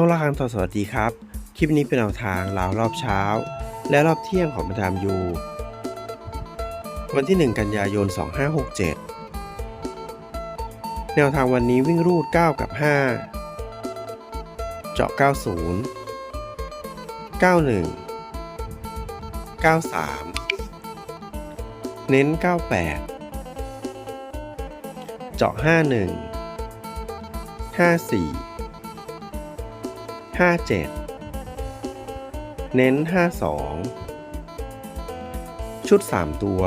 ช่องละครังทอสวัสดีครับ คลิปนี้เป็นแนวทางราวรอบเช้า และรอบเที่ยงของมาดามยู วันที่ 1 กันยายน 2567 แนวทางวันนี้วิ่งรูด 9 กับ 5 เจาะ 90 91 93 เน้น 98 เจาะ 51 54 57 เน้น 52 ชุด 3 ตัว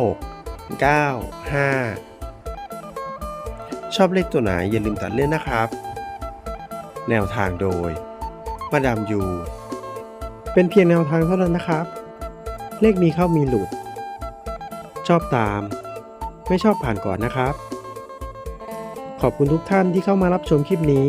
6 9 5 ชอบเลขตัวไหนอย่าลืมตัดเล่นนะครับ แนวทางโดย มาดามยู เป็นเพียงแนวทางเท่านั้นนะครับ เลขมีเข้ามีหลุด ชอบตาม ไม่ชอบผ่านก่อนนะครับ ขอบคุณทุกท่านที่เข้ามารับชมคลิปนี้